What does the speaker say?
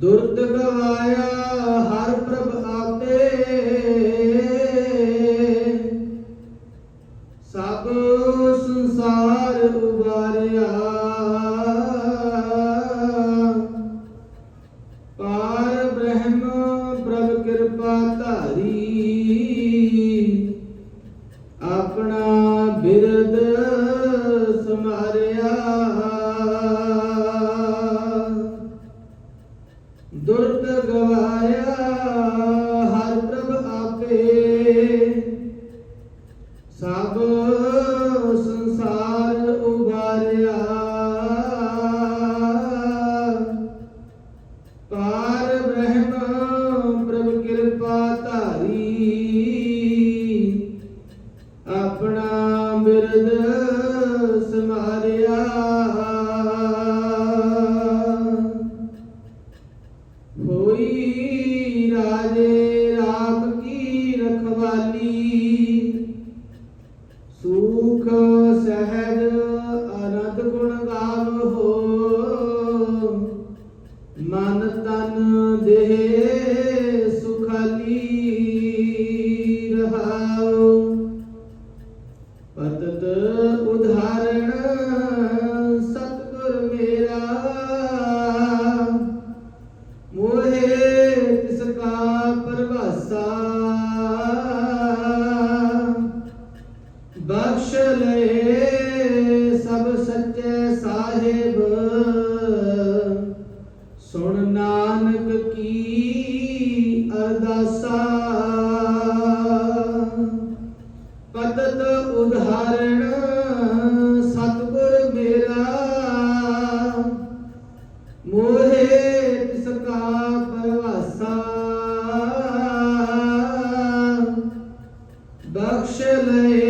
ਦੁਰਦ ਗਵਾਇਆ ਹਰ ਪ੍ਰਭ ਆਪੇ। ਸਭ ਸੰਸਾਰ ਉਬਾਰਿਆ। ਪਾਰ ਬ੍ਰਹਮ ਪ੍ਰਭ ਕਿਰਪਾ ਧਾਰੀ। ਆਪਣਾ ਬਿਰਦ ਦੁਰਤ ਗਵਾਇਆ, ਹਰ ਪ੍ਰਭ ਆਪੇ। ਸਭ ਸੰਸਾਰ ਉਬਾਰਿਆ। ਪਾਰ ਬ੍ਰਹਮ ਪ੍ਰਭ ਕਿਰਪਾ ਧਾਰੀ। ਆਪਣਾ ਬਿਰਦ ওই রাজে ਬਖਸ਼ ਲਏ ਸਭ ਸੱਚੇ ਸਾਹਿਬ। ਸੁਣ ਨਾਨਕ ਕੀ ਅਰਦਾਸਾ। ਪਦਤ ਉਦਾਹਰਣ, ਸਤਿਗੁਰ ਮੇਰਾ। ਮੋਹਿ ਤਿਸ ਕਾ ਪਰਵਾਸਾ। ਬਖਸ਼ ਲਏ